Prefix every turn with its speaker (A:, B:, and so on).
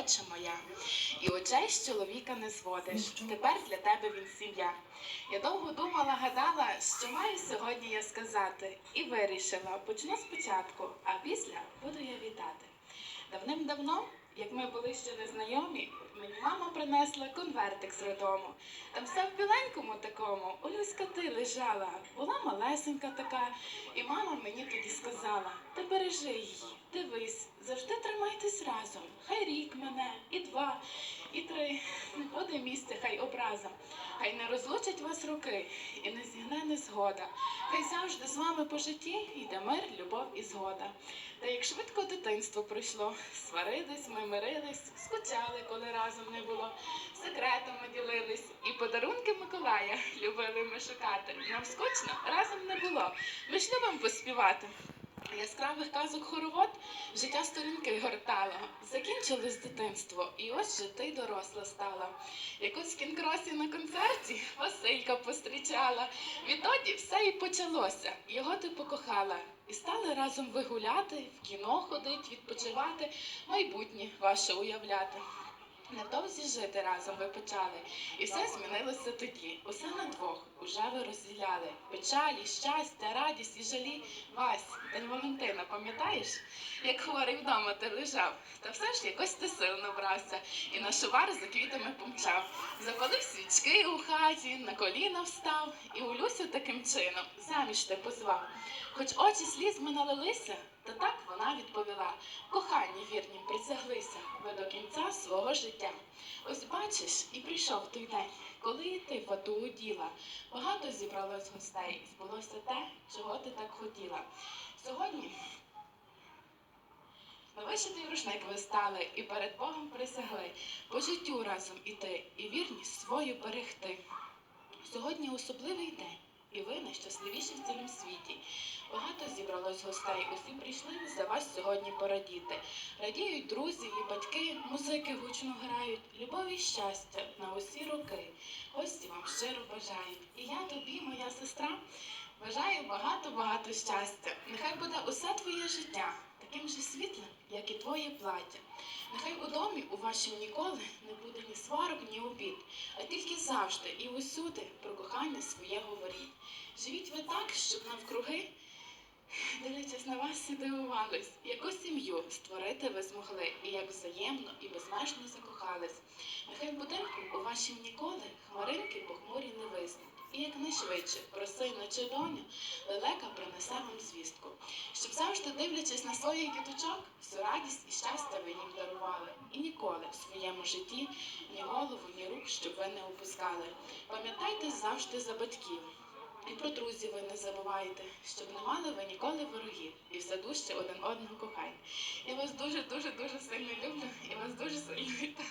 A: молодша моя. І очей з чоловіка не зводиш. Тепер для тебе він сім'я. Я довго думала, гадала, що маю сьогодні я сказати, і вирішила, почну спочатку, а після буду я вітати. Давним-давно, як ми були ще незнайомі, мені мама принесла конвертик з роддому. Там все в біленькому такому, Олюська ти лежала, була малесенька така, і мама мені тоді сказала: ти бережи її, дивись, завжди тримайтесь разом. Хай рік мене, і два, і три. Не буде місця, хай образом. Хай не розлучать вас роки, і не зігне незгода. Хай завжди з вами по житті йде мир, любов і згода. Та як швидко дитинство пройшло, сварились, ми мирились, скучали, коли разом не було, секретами ділились, і подарунки Миколая любили ми шукати. Нам скучно разом не було. Ми ж любимо поспівати. Яскравих казок хоровод життя сторінки гортало. Закінчилось дитинство, і ось же ти доросла стала. Якось в кінкросі на концерті Василька пострічала. Відтоді все і почалося. Його ти покохала. І стали разом вигуляти, в кіно ходить, відпочивати, майбутнє ваше уявляти. Невдовзі жити разом ви почали, і все змінилося тоді. Усе на двох уже ви розділяли. Печалі, щастя, радість і жалі. Вась, день Валентина, пам'ятаєш, як хворий вдома ти лежав? Та все ж якось ти сил набрався, і на шувар за квітами помчав. Запалив свічки у хаті, на коліна встав, і у Люсю таким чином заміж ти позвав. Хоч очі слізьми налилися, та так вона відповіла. Коханні вірні присяглися кінця свого життя. Ось бачиш, і прийшов той день, коли ти фату уділа. Багато зібралось гостей, збулося те, чого ти так хотіла. Сьогодні на вишитий рушник ви стали і перед Богом присягли по життю разом іти і вірність свою берегти. Сьогодні особливий день, і ви найщасливіші в цілому світі. Багато зібралось гостей, усі прийшли за вас сьогодні порадіти. Радіють друзі і батьки, музики гучно грають, любові і щастя на усі роки. Гості вам щиро бажають. І я тобі, моя сестра, бажаю багато-багато щастя. Нехай буде усе твоє життя таким же світлим, як і твоє плаття. Нехай у домі у вашім ніколи не буде ні сварок, ні обід, а тільки завжди і усюди про кохання своє говоріть. Живіть ви так, щоб навкруги Дивлячись на вас, всі дивувались, яку сім'ю створити ви змогли, і як взаємно і безмежно закохались. Нехай в будинку у вашім ніколи хмаринки похмурі не виснуть. І якнайшвидше про сина чи доню лелека принесе вам звістку, щоб завжди дивлячись на своїх діточок, всю радість і щастя ви їм дарували. І ніколи в своєму житті ні голову, ні рук, щоб ви не опускали. Пам'ятайте завжди за батьків. І про друзів ви не забувайте, щоб не мали ви ніколи ворогів, і все дужче один одного кохайте. Я вас дуже, дуже, дуже сильно люблю і вас дуже сильно вітаю.